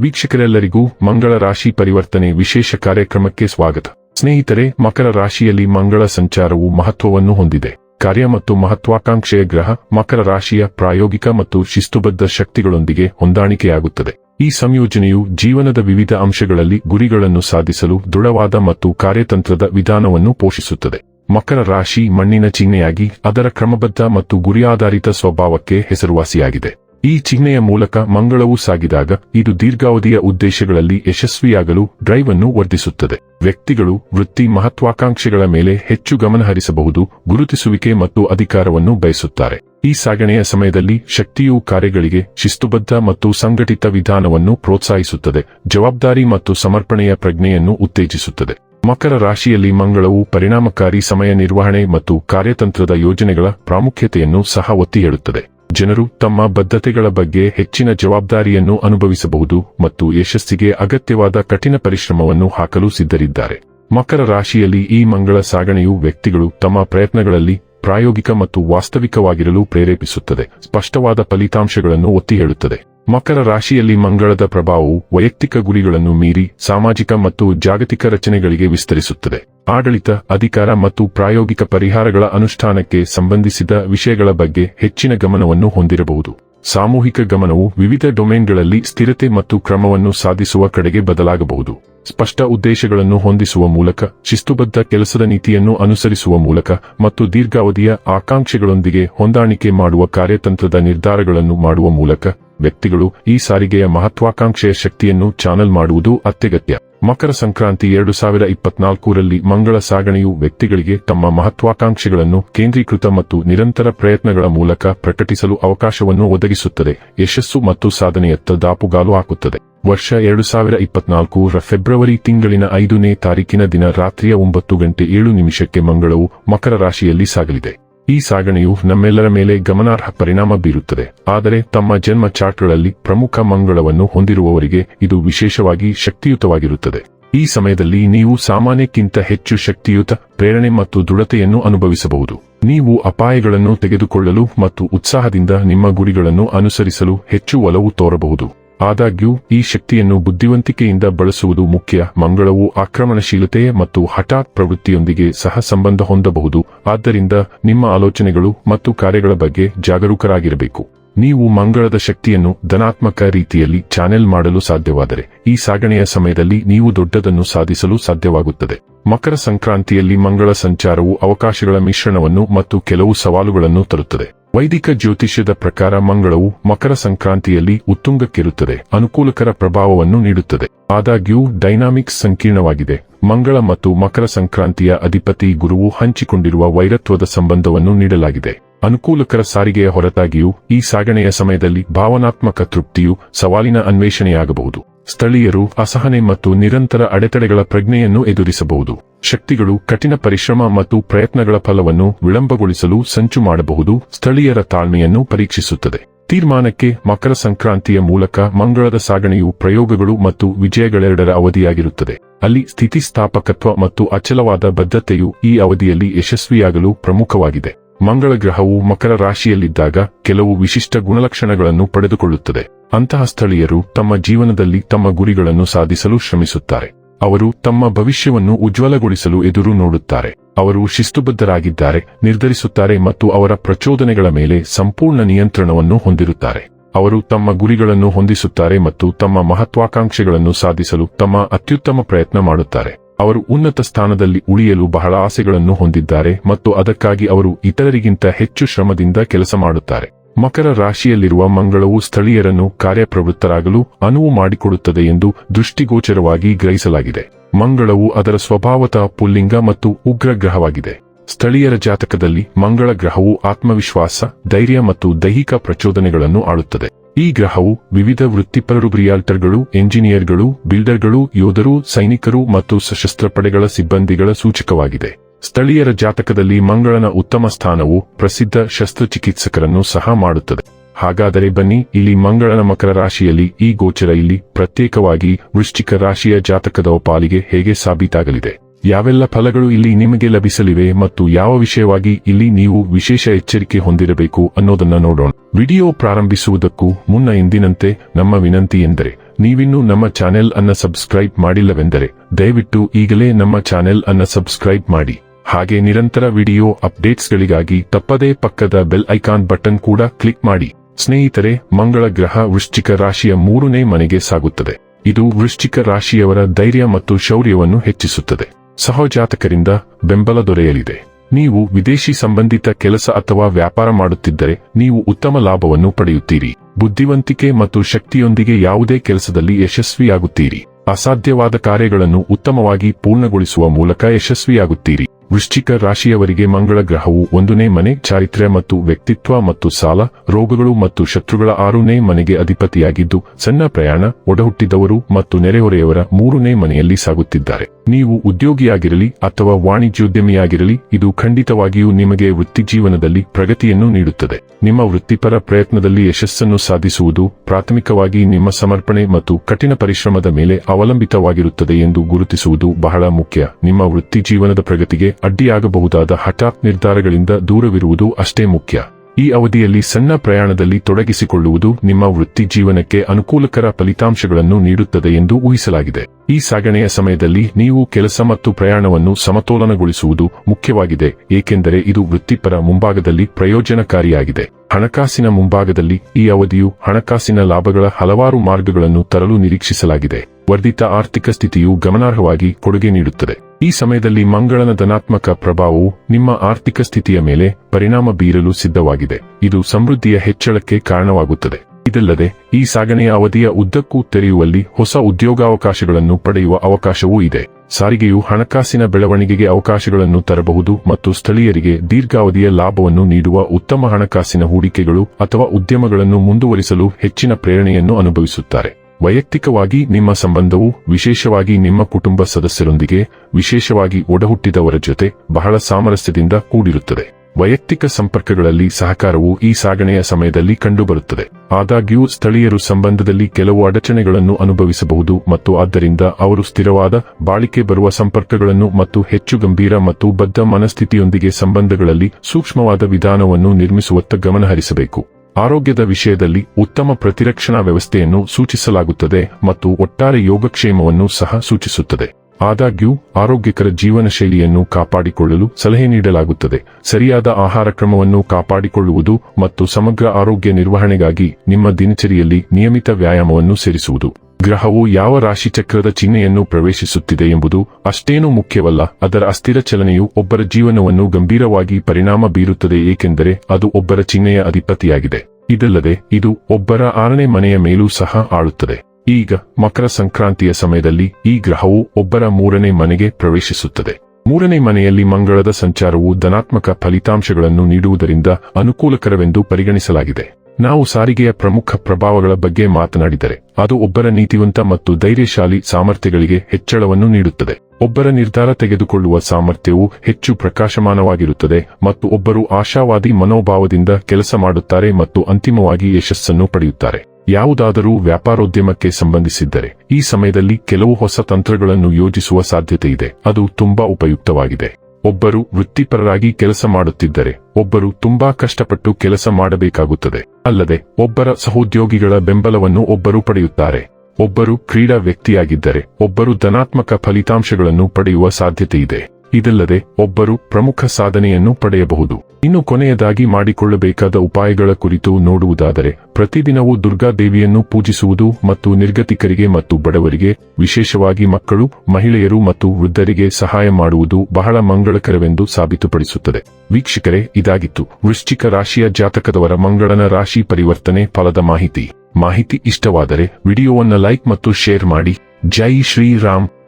ವೀಕ್ಷಕರೆಲ್ಲರಿಗೂ ಮಂಗಳ ರಾಶಿ ಪರಿವರ್ತನೆ ವಿಶೇಷ ಕಾರ್ಯಕ್ರಮಕ್ಕೆ ಸ್ವಾಗತ. ಸ್ನೇಹಿತರೆ, ಮಕರ ರಾಶಿಯಲ್ಲಿ ಮಂಗಳ ಸಂಚಾರವು ಮಹತ್ವವನ್ನು ಹೊಂದಿದೆ. ಕಾರ್ಯ ಮತ್ತು ಮಹತ್ವಾಕಾಂಕ್ಷೆಯ ಗ್ರಹ ಮಕರ ರಾಶಿಯ ಪ್ರಾಯೋಗಿಕ ಮತ್ತು ಶಿಸ್ತುಬದ್ಧ ಶಕ್ತಿಗಳೊಂದಿಗೆ ಹೊಂದಾಣಿಕೆಯಾಗುತ್ತದೆ. ಈ ಸಂಯೋಜನೆಯು ಜೀವನದ ವಿವಿಧ ಅಂಶಗಳಲ್ಲಿ ಗುರಿಗಳನ್ನು ಸಾಧಿಸಲು ದೃಢವಾದ ಮತ್ತು ಕಾರ್ಯತಂತ್ರದ ವಿಧಾನವನ್ನು ಪೋಷಿಸುತ್ತದೆ. ಮಕರ ರಾಶಿ ಮಣ್ಣಿನ ಚಿಹ್ನೆಯಾಗಿ ಅದರ ಕ್ರಮಬದ್ಧ ಮತ್ತು ಗುರಿಯಾಧಾರಿತ ಸ್ವಭಾವಕ್ಕೆ ಹೆಸರುವಾಸಿಯಾಗಿದೆ. ಈ ಚಿಹ್ನೆಯ ಮೂಲಕ ಮಂಗಳವು ಸಾಗಿದಾಗ ಇದು ದೀರ್ಘಾವಧಿಯ ಉದ್ದೇಶಗಳಲ್ಲಿ ಯಶಸ್ವಿಯಾಗಲು ಡ್ರೈವ್ ಅನ್ನು ವರ್ಧಿಸುತ್ತದೆ. ವ್ಯಕ್ತಿಗಳು ವೃತ್ತಿ ಮಹತ್ವಾಕಾಂಕ್ಷೆಗಳ ಮೇಲೆ ಹೆಚ್ಚು ಗಮನಹರಿಸಬಹುದು ಗುರುತಿಸುವಿಕೆ ಮತ್ತು ಅಧಿಕಾರವನ್ನು ಬಯಸುತ್ತಾರೆ. ಈ ಸಾಗಣೆಯ ಸಮಯದಲ್ಲಿ ಶಕ್ತಿಯು ಕಾರ್ಯಗಳಿಗೆ ಶಿಸ್ತುಬದ್ಧ ಮತ್ತು ಸಂಘಟಿತ ವಿಧಾನವನ್ನು ಪ್ರೋತ್ಸಾಹಿಸುತ್ತದೆ, ಜವಾಬ್ದಾರಿ ಮತ್ತು ಸಮರ್ಪಣೆಯ ಪ್ರಜ್ಞೆಯನ್ನು ಉತ್ತೇಜಿಸುತ್ತದೆ. ಮಕರ ರಾಶಿಯಲ್ಲಿ ಮಂಗಳವು ಪರಿಣಾಮಕಾರಿ ಸಮಯ ನಿರ್ವಹಣೆ ಮತ್ತು ಕಾರ್ಯತಂತ್ರದ ಯೋಜನೆಗಳ ಪ್ರಾಮುಖ್ಯತೆಯನ್ನು ಸಹ ಒತ್ತಿ ಹೇಳುತ್ತದೆ. ಜನರು ತಮ್ಮ ಬದ್ಧತೆಗಳ ಬಗ್ಗೆ ಹೆಚ್ಚಿನ ಜವಾಬ್ದಾರಿಯನ್ನು ಅನುಭವಿಸಬಹುದು ಮತ್ತು ಯಶಸ್ಸಿಗೆ ಅಗತ್ಯವಾದ ಕಠಿಣ ಪರಿಶ್ರಮವನ್ನು ಹಾಕಲು ಸಿದ್ಧರಿದ್ದಾರೆ. ಮಕರ ರಾಶಿಯಲ್ಲಿ ಈ ಮಂಗಳ ಸಾಗಣೆಯು ವ್ಯಕ್ತಿಗಳು ತಮ್ಮ ಪ್ರಯತ್ನಗಳಲ್ಲಿ ಪ್ರಾಯೋಗಿಕ ಮತ್ತು ವಾಸ್ತವಿಕವಾಗಿರಲು ಪ್ರೇರೇಪಿಸುತ್ತದೆ. ಸ್ಪಷ್ಟವಾದ ಫಲಿತಾಂಶಗಳನ್ನು ಒತ್ತಿ ಹೇಳುತ್ತದೆ ಮಕರ ರಾಶಿಯಲ್ಲಿ ಮಂಗಳದ ಪ್ರಭಾವವು ವೈಯಕ್ತಿಕ ಗುರಿಗಳನ್ನು ಮೀರಿ ಸಾಮಾಜಿಕ ಮತ್ತು ಜಾಗತಿಕ ರಚನೆಗಳಿಗೆ ವಿಸ್ತರಿಸುತ್ತದೆ. ಆಡಳಿತ, ಅಧಿಕಾರ ಮತ್ತು ಪ್ರಾಯೋಗಿಕ ಪರಿಹಾರಗಳ ಅನುಷ್ಠಾನಕ್ಕೆ ಸಂಬಂಧಿಸಿದ ವಿಷಯಗಳ ಬಗ್ಗೆ ಹೆಚ್ಚಿನ ಗಮನವನ್ನು ಹೊಂದಿರಬಹುದು. ಸಾಮೂಹಿಕ ಗಮನವು ವಿವಿಧ ಡೊಮೇನ್ಗಳಲ್ಲಿ ಸ್ಥಿರತೆ ಮತ್ತು ಕ್ರಮವನ್ನು ಸಾಧಿಸುವ ಕಡೆಗೆ ಬದಲಾಗಬಹುದು. ಸ್ಪಷ್ಟ ಉದ್ದೇಶಗಳನ್ನು ಹೊಂದಿಸುವ ಮೂಲಕ, ಶಿಸ್ತುಬದ್ಧ ಕೆಲಸದ ನೀತಿಯನ್ನು ಅನುಸರಿಸುವ ಮೂಲಕ ಮತ್ತು ದೀರ್ಘಾವಧಿಯ ಆಕಾಂಕ್ಷೆಗಳೊಂದಿಗೆ ಹೊಂದಾಣಿಕೆ ಮಾಡುವ ಕಾರ್ಯತಂತ್ರದ ನಿರ್ಧಾರಗಳನ್ನು ಮಾಡುವ ಮೂಲಕ ವ್ಯಕ್ತಿಗಳು ಈ ಸಾರಿಗೆಯ ಮಹತ್ವಾಕಾಂಕ್ಷೆಯ ಶಕ್ತಿಯನ್ನು ಚಾನಲ್ ಮಾಡುವುದು ಅತ್ಯಗತ್ಯ. ಮಕರ ಸಂಕ್ರಾಂತಿ ಎರಡು ಸಾವಿರ ಇಪ್ಪತ್ನಾಲ್ಕರಲ್ಲಿ ಮಂಗಳ ಸಾಗಣೆಯು ವ್ಯಕ್ತಿಗಳಿಗೆ ತಮ್ಮ ಮಹತ್ವಾಕಾಂಕ್ಷೆಗಳನ್ನು ಕೇಂದ್ರೀಕೃತ ಮತ್ತು ನಿರಂತರ ಪ್ರಯತ್ನಗಳ ಮೂಲಕ ಪ್ರಕಟಿಸಲು ಅವಕಾಶವನ್ನು ಒದಗಿಸುತ್ತದೆ. ಯಶಸ್ಸು ಮತ್ತು ಸಾಧನೆಯತ್ತ ದಾಪುಗಾಲು ಹಾಕುತ್ತದೆ. ವರ್ಷ ಎರಡು ಸಾವಿರ ಇಪ್ಪತ್ನಾಲ್ಕರ ಫೆಬ್ರವರಿ ತಿಂಗಳಿನ ಐದನೇ ತಾರೀಕಿನ ದಿನ ರಾತ್ರಿಯ ಒಂಬತ್ತು ಗಂಟೆ ಏಳು ನಿಮಿಷಕ್ಕೆ ಮಂಗಳವು ಮಕರ ರಾಶಿಯಲ್ಲಿ ಸಾಗಲಿದೆ. ಈ ಸಾಗಣೆಯು ನಮ್ಮೆಲ್ಲರ ಮೇಲೆ ಗಮನಾರ್ಹ ಪರಿಣಾಮ ಬೀರುತ್ತದೆ. ಆದರೆ ತಮ್ಮ ಜನ್ಮ ಚಾರ್ಟ್ಗಳಲ್ಲಿ ಪ್ರಮುಖ ಮಂಗಳವನ್ನು ಹೊಂದಿರುವವರಿಗೆ ಇದು ವಿಶೇಷವಾಗಿ ಶಕ್ತಿಯುತವಾಗಿರುತ್ತದೆ. ಈ ಸಮಯದಲ್ಲಿ ನೀವು ಸಾಮಾನ್ಯಕ್ಕಿಂತ ಹೆಚ್ಚು ಶಕ್ತಿಯುತ, ಪ್ರೇರಣೆ ಮತ್ತು ದೃಢತೆಯನ್ನು ಅನುಭವಿಸಬಹುದು. ನೀವು ಅಪಾಯಗಳನ್ನು ತೆಗೆದುಕೊಳ್ಳಲು ಮತ್ತು ಉತ್ಸಾಹದಿಂದ ನಿಮ್ಮ ಗುರಿಗಳನ್ನು ಅನುಸರಿಸಲು ಹೆಚ್ಚು ಒಲವು ತೋರಬಹುದು. ಆದಾಗ್ಯೂ, ಈ ಶಕ್ತಿಯನ್ನು ಬುದ್ಧಿವಂತಿಕೆಯಿಂದ ಬಳಸುವುದು ಮುಖ್ಯ. ಮಂಗಳವು ಆಕ್ರಮಣಶೀಲತೆ ಮತ್ತು ಹಠಾತ್ ಪ್ರವೃತ್ತಿಯೊಂದಿಗೆ ಸಹ ಸಂಬಂಧ ಹೊಂದಬಹುದು. ಆದ್ದರಿಂದ, ನಿಮ್ಮ ಆಲೋಚನೆಗಳು ಮತ್ತು ಕಾರ್ಯಗಳ ಬಗ್ಗೆ ಜಾಗರೂಕರಾಗಿರಬೇಕು. ನೀವು ಮಂಗಳದ ಶಕ್ತಿಯನ್ನು ಧನಾತ್ಮಕ ರೀತಿಯಲ್ಲಿ ಚಾನೆಲ್ ಮಾಡಲು ಸಾಧ್ಯವಾದರೆ, ಈ ಸಾಗಣೆಯ ಸಮಯದಲ್ಲಿ ನೀವು ದೊಡ್ಡದನ್ನು ಸಾಧಿಸಲು ಸಾಧ್ಯವಾಗುತ್ತದೆ. ಮಕರ ಸಂಕ್ರಾಂತಿಯಲ್ಲಿ ಮಂಗಳ ಸಂಚಾರವು ಅವಕಾಶಗಳ ಮಿಶ್ರಣವನ್ನು ಮತ್ತು ಕೆಲವು ಸವಾಲುಗಳನ್ನು ತರುತ್ತದೆ. ವೈದಿಕ ಜ್ಯೋತಿಷ್ಯದ ಪ್ರಕಾರ ಮಂಗಳವು ಮಕರ ಸಂಕ್ರಾಂತಿಯಲ್ಲಿ ಉತ್ತುಂಗಕ್ಕಿರುತ್ತದೆ, ಅನುಕೂಲಕರ ಪ್ರಭಾವವನ್ನು ನೀಡುತ್ತದೆ. ಆದಾಗ್ಯೂ, ಡೈನಾಮಿಕ್ಸ್ ಸಂಕೀರ್ಣವಾಗಿದೆ. ಮಂಗಳ ಮತ್ತು ಮಕರ ಸಂಕ್ರಾಂತಿಯ ಅಧಿಪತಿ ಗುರುವು ಹಂಚಿಕೊಂಡಿರುವ ವೈರತ್ವದ ಸಂಬಂಧವನ್ನು ನೀಡಲಾಗಿದೆ. ಅನುಕೂಲಕರ ಸಾರಿಗೆಯ ಹೊರತಾಗಿಯೂ, ಈ ಸಾಗಣೆಯ ಸಮಯದಲ್ಲಿ ಭಾವನಾತ್ಮಕ ತೃಪ್ತಿಯು ಸವಾಲಿನ ಅನ್ವೇಷಣೆಯಾಗಬಹುದು. ಸ್ಥಳೀಯರು ಅಸಹನೆ ಮತ್ತು ನಿರಂತರ ಅಡೆತಡೆಗಳ ಪ್ರಜ್ಞೆಯನ್ನು ಎದುರಿಸಬಹುದು. ಶಕ್ತಿಗಳು ಕಠಿಣ ಪರಿಶ್ರಮ ಮತ್ತು ಪ್ರಯತ್ನಗಳ ಫಲವನ್ನು ವಿಳಂಬಗೊಳಿಸಲು ಸಂಚು ಮಾಡಬಹುದು. ಸ್ಥಳೀಯರ ತಾಳ್ಮೆಯನ್ನು ಪರೀಕ್ಷಿಸುತ್ತದೆ. ತೀರ್ಮಾನಕ್ಕೆ ಮಕರ ಸಂಕ್ರಾಂತಿಯ ಮೂಲಕ ಮಂಗಳದ ಸಾಗಣೆಯು ಪ್ರಯೋಗಗಳು ಮತ್ತು ವಿಜಯಗಳೆರಡರ ಅವಧಿಯಾಗಿರುತ್ತದೆ. ಅಲ್ಲಿ ಸ್ಥಿತಿಸ್ಥಾಪಕತ್ವ ಮತ್ತು ಅಚಲವಾದ ಬದ್ಧತೆಯು ಈ ಅವಧಿಯಲ್ಲಿ ಯಶಸ್ವಿಯಾಗಲು ಪ್ರಮುಖವಾಗಿದೆ. ಮಂಗಳ ಗ್ರಹವು ಮಕರ ರಾಶಿಯಲ್ಲಿದ್ದಾಗ ಕೆಲವು ವಿಶಿಷ್ಟ ಗುಣಲಕ್ಷಣಗಳನ್ನು ಪಡೆದುಕೊಳ್ಳುತ್ತದೆ. ಅಂತಹ ಸ್ಥಳೀಯರು ತಮ್ಮ ಜೀವನದಲ್ಲಿ ತಮ್ಮ ಗುರಿಗಳನ್ನು ಸಾಧಿಸಲು ಶ್ರಮಿಸುತ್ತಾರೆ. ಅವರು ತಮ್ಮ ಭವಿಷ್ಯವನ್ನು ಉಜ್ವಲಗೊಳಿಸಲು ಎದುರು ನೋಡುತ್ತಾರೆ. ಅವರು ಶಿಸ್ತುಬದ್ಧರಾಗಿದ್ದಾರೆ, ನಿರ್ಧರಿಸುತ್ತಾರೆ ಮತ್ತು ಅವರ ಪ್ರಚೋದನೆಗಳ ಮೇಲೆ ಸಂಪೂರ್ಣ ನಿಯಂತ್ರಣವನ್ನು ಹೊಂದಿರುತ್ತಾರೆ. ಅವರು ತಮ್ಮ ಗುರಿಗಳನ್ನು ಹೊಂದಿಸುತ್ತಾರೆ ಮತ್ತು ತಮ್ಮ ಮಹತ್ವಾಕಾಂಕ್ಷೆಗಳನ್ನು ಸಾಧಿಸಲು ತಮ್ಮ ಅತ್ಯುತ್ತಮ ಪ್ರಯತ್ನ ಮಾಡುತ್ತಾರೆ. ಅವರು ಉನ್ನತ ಸ್ಥಾನದಲ್ಲಿ ಉಳಿಯಲು ಬಹಳ ಆಸೆಗಳನ್ನು ಹೊಂದಿದ್ದಾರೆ ಮತ್ತು ಅದಕ್ಕಾಗಿ ಅವರು ಇತರರಿಗಿಂತ ಹೆಚ್ಚು ಶ್ರಮದಿಂದ ಕೆಲಸ ಮಾಡುತ್ತಾರೆ. ಮಕರ ರಾಶಿಯಲ್ಲಿರುವ ಮಂಗಳವು ಸ್ಥಳೀಯರನ್ನು ಕಾರ್ಯಪ್ರವೃತ್ತರಾಗಲು ಅನುವು ಮಾಡಿಕೊಡುತ್ತದೆ ಎಂದು ದೃಷ್ಟಿಗೋಚರವಾಗಿ ಗ್ರಹಿಸಲಾಗಿದೆ. ಮಂಗಳವು ಅದರ ಸ್ವಭಾವತಃ ಪುಲ್ಲಿಂಗ ಮತ್ತು ಉಗ್ರ ಗ್ರಹವಾಗಿದೆ. ಸ್ಥಳೀಯರ ಜಾತಕದಲ್ಲಿ ಮಂಗಳ ಗ್ರಹವು ಆತ್ಮವಿಶ್ವಾಸ, ಧೈರ್ಯ ಮತ್ತು ದೈಹಿಕ ಪ್ರಚೋದನೆಗಳನ್ನು ಆಳುತ್ತದೆ. ಈ ಗ್ರಹವು ವಿವಿಧ ವೃತ್ತಿಪರರು ಬ್ರಿಯಾಲ್ಟರ್ಗಳು ಎಂಜಿನಿಯರ್ಗಳು, ಬಿಲ್ಡರ್ಗಳು, ಯೋಧರು, ಸೈನಿಕರು ಮತ್ತು ಸಶಸ್ತ್ರ ಪಡೆಗಳ ಸಿಬ್ಬಂದಿಗಳ ಸೂಚಕವಾಗಿದೆ. ಸ್ಥಳೀಯರ ಜಾತಕದಲ್ಲಿ ಮಂಗಳನ ಉತ್ತಮ ಸ್ಥಾನವು ಪ್ರಸಿದ್ಧ ಶಸ್ತ್ರಚಿಕಿತ್ಸಕರನ್ನು ಸಹ ಮಾಡುತ್ತದೆ. ಹಾಗಾದರೆ ಬನ್ನಿ, ಇಲ್ಲಿ ಮಂಗಳನ ಮಕರ ರಾಶಿಯಲ್ಲಿ ಈ ಗೋಚರ ಇಲ್ಲಿ ಪ್ರತ್ಯೇಕವಾಗಿ ವೃಶ್ಚಿಕ ರಾಶಿಯ ಜಾತಕದ ಪಾಲಿಗೆ ಹೇಗೆ ಸಾಬೀತಾಗಲಿದೆ? ಯಾವೆಲ್ಲ ಫಲಗಳು ಇಲ್ಲಿ ನಿಮಗೆ ಲಭಿಸಲಿವೆ ಮತ್ತು ಯಾವ ವಿಷಯವಾಗಿ ಇಲ್ಲಿ ನೀವು ವಿಶೇಷ ಎಚ್ಚರಿಕೆ ಹೊಂದಿರಬೇಕು ಅನ್ನೋದನ್ನ ನೋಡೋಣ. ವಿಡಿಯೋ ಪ್ರಾರಂಭಿಸುವುದಕ್ಕೂ ಮುನ್ನ ಎಂದಿನಂತೆ ನಮ್ಮ ವಿನಂತಿ ಎಂದರೆ, ನೀವಿನ್ನೂ ನಮ್ಮ ಚಾನೆಲ್ ಅನ್ನ ಸಬ್ಸ್ಕ್ರೈಬ್ ಮಾಡಿಲ್ಲವೆಂದರೆ, ದಯವಿಟ್ಟು ಈಗಲೇ ನಮ್ಮ ಚಾನೆಲ್ ಅನ್ನ ಸಬ್ಸ್ಕ್ರೈಬ್ ಮಾಡಿ. ಹಾಗೆ ನಿರಂತರ ವಿಡಿಯೋ ಅಪ್ಡೇಟ್ಸ್ಗಳಿಗಾಗಿ ತಪ್ಪದೇ ಪಕ್ಕದ ಬೆಲ್ ಐಕಾನ್ ಬಟನ್ ಕೂಡ ಕ್ಲಿಕ್ ಮಾಡಿ. ಸ್ನೇಹಿತರೆ, ಮಂಗಳ ಗ್ರಹ ವೃಶ್ಚಿಕ ರಾಶಿಯ ಮೂರನೇ ಮನೆಗೆ ಸಾಗುತ್ತದೆ. ಇದು ವೃಶ್ಚಿಕ ರಾಶಿಯವರ ಧೈರ್ಯ ಮತ್ತು ಶೌರ್ಯವನ್ನು ಹೆಚ್ಚಿಸುತ್ತದೆ. ಸಹಜಾತಕರಿಂದ ಬೆಂಬಲ ದೊರೆಯಲಿದೆ. ನೀವು ವಿದೇಶಿ ಸಂಬಂಧಿತ ಕೆಲಸ ಅಥವಾ ವ್ಯಾಪಾರ ಮಾಡುತ್ತಿದ್ದರೆ ನೀವು ಉತ್ತಮ ಲಾಭವನ್ನು ಪಡೆಯುತ್ತೀರಿ. ಬುದ್ಧಿವಂತಿಕೆ ಮತ್ತು ಶಕ್ತಿಯೊಂದಿಗೆ ಯಾವುದೇ ಕೆಲಸದಲ್ಲಿ ಯಶಸ್ವಿಯಾಗುತ್ತೀರಿ. ಅಸಾಧ್ಯವಾದ ಕಾರ್ಯಗಳನ್ನು ಉತ್ತಮವಾಗಿ ಪೂರ್ಣಗೊಳಿಸುವ ಮೂಲಕ ಯಶಸ್ವಿಯಾಗುತ್ತೀರಿ. ವೃಶ್ಚಿಕ ರಾಶಿಯವರಿಗೆ ಮಂಗಳ ಗ್ರಹವು ಒಂದನೇ ಮನೆ, ಚಾರಿತ್ರ್ಯ ಮತ್ತು ವ್ಯಕ್ತಿತ್ವ ಮತ್ತು ಸಾಲ, ರೋಗಗಳು ಮತ್ತು ಶತ್ರುಗಳ ಆರನೇ ಮನೆಗೆ ಅಧಿಪತಿಯಾಗಿದ್ದು, ಸಣ್ಣ ಪ್ರಯಾಣ, ಒಡಹುಟ್ಟಿದವರು ಮತ್ತು ನೆರೆಹೊರೆಯವರ ಮೂರನೇ ಮನೆಯಲ್ಲಿ ಸಾಗುತ್ತಿದ್ದಾರೆ. ನೀವು ಉದ್ಯೋಗಿಯಾಗಿರಲಿ ಅಥವಾ ವಾಣಿಜ್ಯೋದ್ಯಮಿಯಾಗಿರಲಿ, ಇದು ಖಂಡಿತವಾಗಿಯೂ ನಿಮಗೆ ವೃತ್ತಿಜೀವನದಲ್ಲಿ ಪ್ರಗತಿಯನ್ನು ನೀಡುತ್ತದೆ. ನಿಮ್ಮ ವೃತ್ತಿಪರ ಪ್ರಯತ್ನದಲ್ಲಿ ಯಶಸ್ಸನ್ನು ಸಾಧಿಸುವುದು ಪ್ರಾಥಮಿಕವಾಗಿ ನಿಮ್ಮ ಸಮರ್ಪಣೆ ಮತ್ತು ಕಠಿಣ ಪರಿಶ್ರಮದ ಮೇಲೆ ಅವಲಂಬಿತವಾಗಿರುತ್ತದೆ ಎಂದು ಗುರುತಿಸುವುದು ಬಹಳ ಮುಖ್ಯ. ನಿಮ್ಮ ವೃತ್ತಿಜೀವನದ ಪ್ರಗತಿಗೆ ಅಡ್ಡಿಯಾಗಬಹುದಾದ ಹಠಾತ್ ನಿರ್ಧಾರಗಳಿಂದ ದೂರವಿರುವುದು ಅಷ್ಟೇ ಮುಖ್ಯ. ಈ ಅವಧಿಯಲ್ಲಿ ಸಣ್ಣ ಪ್ರಯಾಣದಲ್ಲಿ ತೊಡಗಿಸಿಕೊಳ್ಳುವುದು ನಿಮ್ಮ ವೃತ್ತಿ ಜೀವನಕ್ಕೆ ಅನುಕೂಲಕರ ಫಲಿತಾಂಶಗಳನ್ನು ನೀಡುತ್ತದೆ ಎಂದು ಊಹಿಸಲಾಗಿದೆ. ಈ ಸಾಗಣೆಯ ಸಮಯದಲ್ಲಿ ನೀವು ಕೆಲಸ ಮತ್ತು ಪ್ರಯಾಣವನ್ನು ಸಮತೋಲನಗೊಳಿಸುವುದು ಮುಖ್ಯವಾಗಿದೆ, ಏಕೆಂದರೆ ಇದು ವೃತ್ತಿಪರ ಮುಂಭಾಗದಲ್ಲಿ ಪ್ರಯೋಜನಕಾರಿಯಾಗಿದೆ. ಹಣಕಾಸಿನ ಮುಂಭಾಗದಲ್ಲಿ ಈ ಅವಧಿಯು ಹಣಕಾಸಿನ ಲಾಭಗಳ ಹಲವಾರು ಮಾರ್ಗಗಳನ್ನು ತರಲು ನಿರೀಕ್ಷಿಸಲಾಗಿದೆ. ವರ್ಧಿತ ಆರ್ಥಿಕ ಸ್ಥಿತಿಯು ಗಮನಾರ್ಹವಾಗಿ ಕೊಡುಗೆ ನೀಡುತ್ತದೆ. ಈ ಸಮಯದಲ್ಲಿ ಮಂಗಳನ ಧನಾತ್ಮಕ ಪ್ರಭಾವವು ನಿಮ್ಮ ಆರ್ಥಿಕ ಸ್ಥಿತಿಯ ಮೇಲೆ ಪರಿಣಾಮ ಬೀರಲು ಸಿದ್ಧವಾಗಿದೆ. ಇದು ಸಮೃದ್ಧಿಯ ಹೆಚ್ಚಳಕ್ಕೆ ಕಾರಣವಾಗುತ್ತದೆ. ಇದಲ್ಲದೆ, ಈ ಸಾಗಣೆಯ ಅವಧಿಯ ಉದ್ದಕ್ಕೂ ತೆರೆಯುವಲ್ಲಿ ಹೊಸ ಉದ್ಯೋಗಾವಕಾಶಗಳನ್ನು ಪಡೆಯುವ ಅವಕಾಶವೂ ಇದೆ. ಸಾರಿಗೆಯು ಹಣಕಾಸಿನ ಬೆಳವಣಿಗೆಗೆ ಅವಕಾಶಗಳನ್ನು ತರಬಹುದು ಮತ್ತು ಸ್ಥಳೀಯರಿಗೆ ದೀರ್ಘಾವಧಿಯ ಲಾಭವನ್ನು ನೀಡುವ ಉತ್ತಮ ಹಣಕಾಸಿನ ಹೂಡಿಕೆಗಳು ಅಥವಾ ಉದ್ಯಮಗಳನ್ನು ಮುಂದುವರಿಸಲು ಹೆಚ್ಚಿನ ಪ್ರೇರಣೆಯನ್ನು ಅನುಭವಿಸುತ್ತಾರೆ. ವೈಯಕ್ತಿಕವಾಗಿ ನಿಮ್ಮ ಸಂಬಂಧವು, ವಿಶೇಷವಾಗಿ ನಿಮ್ಮ ಕುಟುಂಬ ಸದಸ್ಯರೊಂದಿಗೆ, ವಿಶೇಷವಾಗಿ ಒಡಹುಟ್ಟಿದವರ ಜೊತೆ ಬಹಳ ಸಾಮರಸ್ಯದಿಂದ ಕೂಡಿರುತ್ತದೆ. ವೈಯಕ್ತಿಕ ಸಂಪರ್ಕಗಳಲ್ಲಿ ಸಹಕಾರವು ಈ ಸಾಗಣೆಯ ಸಮಯದಲ್ಲಿ ಕಂಡುಬರುತ್ತದೆ. ಆದಾಗ್ಯೂ, ಸ್ಥಳೀಯರು ಸಂಬಂಧದಲ್ಲಿ ಕೆಲವು ಅಡಚಣೆಗಳನ್ನು ಅನುಭವಿಸಬಹುದು ಮತ್ತು ಆದ್ದರಿಂದ ಅವರು ಸ್ಥಿರವಾದ, ಬಾಳಿಕೆ ಬರುವ ಸಂಪರ್ಕಗಳನ್ನು ಮತ್ತು ಹೆಚ್ಚು ಗಂಭೀರ ಮತ್ತು ಬದ್ಧ ಮನಸ್ಥಿತಿಯೊಂದಿಗೆ ಸಂಬಂಧಗಳಲ್ಲಿ ಸೂಕ್ಷ್ಮವಾದ ವಿಧಾನವನ್ನು ನಿರ್ಮಿಸುವತ್ತ ಗಮನಹರಿಸಬೇಕು. ಆರೋಗ್ಯದ ವಿಷಯದಲ್ಲಿ ಉತ್ತಮ ಪ್ರತಿರಕ್ಷಣಾ ವ್ಯವಸ್ಥೆಯನ್ನು ಸೂಚಿಸಲಾಗುತ್ತದೆ ಮತ್ತು ಒಟ್ಟಾರೆ ಯೋಗಕ್ಷೇಮವನ್ನು ಸಹ ಸೂಚಿಸುತ್ತದೆ. ಆದಾಗ್ಯೂ, ಆರೋಗ್ಯಕರ ಜೀವನ ಶೈಲಿಯನ್ನು ಕಾಪಾಡಿಕೊಳ್ಳಲು ಸಲಹೆ ನೀಡಲಾಗುತ್ತದೆ. ಸರಿಯಾದ ಆಹಾರ ಕ್ರಮವನ್ನು ಕಾಪಾಡಿಕೊಳ್ಳುವುದು ಮತ್ತು ಸಮಗ್ರ ಆರೋಗ್ಯ ನಿರ್ವಹಣೆಗಾಗಿ ನಿಮ್ಮ ದಿನಚರಿಯಲ್ಲಿ ನಿಯಮಿತ ವ್ಯಾಯಾಮವನ್ನು ಸೇರಿಸುವುದು. ಗ್ರಹವು ಯಾವ ರಾಶಿಚಕ್ರದ ಚಿಹ್ನೆಯನ್ನು ಪ್ರವೇಶಿಸುತ್ತಿದೆ ಎಂಬುದು ಅಷ್ಟೇನೂ ಮುಖ್ಯವಲ್ಲ. ಅದರ ಅಸ್ಥಿರ ಚಲನೆಯು ಒಬ್ಬರ ಜೀವನವನ್ನು ಗಂಭೀರವಾಗಿ ಪರಿಣಾಮ ಬೀರುತ್ತದೆ, ಏಕೆಂದರೆ ಅದು ಒಬ್ಬರ ಚಿಹ್ನೆಯ ಅಧಿಪತಿಯಾಗಿದೆ. ಇದಲ್ಲದೆ ಇದು ಒಬ್ಬರ ಆರನೇ ಮನೆಯ ಮೇಲೂ ಸಹ ಆಳುತ್ತದೆ. ಈಗ ಮಕರ ಸಂಕ್ರಾಂತಿಯ ಸಮಯದಲ್ಲಿ ಈ ಗ್ರಹವು ಒಬ್ಬರ ಮೂರನೇ ಮನೆಗೆ ಪ್ರವೇಶಿಸುತ್ತದೆ. ಮೂರನೇ ಮನೆಯಲ್ಲಿ ಮಂಗಳದ ಸಂಚಾರವು ಧನಾತ್ಮಕ ಫಲಿತಾಂಶಗಳನ್ನು ನೀಡುವುದರಿಂದ ಅನುಕೂಲಕರವೆಂದು ಪರಿಗಣಿಸಲಾಗಿದೆ. ನಾವು ಸಾರಿಗೆಯ ಪ್ರಮುಖ ಪ್ರಭಾವಗಳ ಬಗ್ಗೆ ಮಾತನಾಡಿದರೆ, ಅದು ಒಬ್ಬರ ನೀತಿವಂತ ಮತ್ತು ಧೈರ್ಯಶಾಲಿ ಸಾಮರ್ಥ್ಯಗಳಿಗೆ ಹೆಚ್ಚಳವನ್ನು ನೀಡುತ್ತದೆ. ಒಬ್ಬರ ನಿರ್ಧಾರ ತೆಗೆದುಕೊಳ್ಳುವ ಸಾಮರ್ಥ್ಯವು ಹೆಚ್ಚು ಪ್ರಕಾಶಮಾನವಾಗಿರುತ್ತದೆ ಮತ್ತು ಒಬ್ಬರು ಆಶಾವಾದಿ ಮನೋಭಾವದಿಂದ ಕೆಲಸ ಮಾಡುತ್ತಾರೆ ಮತ್ತು ಅಂತಿಮವಾಗಿ ಯಶಸ್ಸನ್ನು ಪಡೆಯುತ್ತಾರೆ. ಯಾವುದಾದರೂ ವ್ಯಾಪಾರೋದ್ಯಮಕ್ಕೆ ಸಂಬಂಧಿಸಿದ್ದರೆ, ಈ ಸಮಯದಲ್ಲಿ ಕೆಲವು ಹೊಸ ತಂತ್ರಗಳನ್ನು ಯೋಜಿಸುವ ಸಾಧ್ಯತೆ ಇದೆ ಅದು ತುಂಬಾ ಉಪಯುಕ್ತವಾಗಿದೆ. ಒಬ್ಬರು ವೃತ್ತಿಪರರಾಗಿ ಕೆಲಸ ಮಾಡುತ್ತಿದ್ದರೆ, ಒಬ್ಬರು ತುಂಬಾ ಕಷ್ಟಪಟ್ಟು ಕೆಲಸ ಮಾಡಬೇಕಾಗುತ್ತದೆ. ಅಲ್ಲದೆ, ಒಬ್ಬರ ಸಹೋದ್ಯೋಗಿಗಳ ಬೆಂಬಲವನ್ನು ಒಬ್ಬರು ಪಡೆಯುತ್ತಾರೆ. ಒಬ್ಬರು ಕ್ರೀಡಾ ವ್ಯಕ್ತಿಯಾಗಿದ್ದರೆ, ಒಬ್ಬರು ಧನಾತ್ಮಕ ಫಲಿತಾಂಶಗಳನ್ನು ಪಡೆಯುವ ಸಾಧ್ಯತೆಯಿದೆ. ಇದಲ್ಲದೆ ಒಬ್ಬರು ಪ್ರಮುಖ ಸಾಧನೆಯನ್ನು ಪಡೆಯಬಹುದು. ಇನ್ನು ಕೊನೆಯದಾಗಿ ಮಾಡಿಕೊಳ್ಳಬೇಕಾದ ಉಪಾಯಗಳ ಕುರಿತು ನೋಡುವುದಾದರೆ, ಪ್ರತಿದಿನವೂ ದುರ್ಗಾದೇವಿಯನ್ನು ಪೂಜಿಸುವುದು ಮತ್ತು ನಿರ್ಗತಿಕರಿಗೆ ಮತ್ತು ಬಡವರಿಗೆ, ವಿಶೇಷವಾಗಿ ಮಕ್ಕಳು, ಮಹಿಳೆಯರು ಮತ್ತು ವೃದ್ಧರಿಗೆ ಸಹಾಯ ಮಾಡುವುದು ಬಹಳ ಮಂಗಳಕರವೆಂದು ಸಾಬೀತುಪಡಿಸುತ್ತದೆ. ವೀಕ್ಷಕರೇ, ಇದಾಗಿತ್ತು. ವೃಶ್ಚಿಕ ರಾಶಿಯ ಜಾತಕದವರ ಮಂಗಳನ ರಾಶಿ ಪರಿವರ್ತನೆ ಫಲದ ಮಾಹಿತಿ. ಮಾಹಿತಿ ಇಷ್ಟವಾದರೆ ವಿಡಿಯೋವನ್ನು ಲೈಕ್ ಮತ್ತು ಶೇರ್ ಮಾಡಿ. ಜೈ ಶ್ರೀರಾಮ್.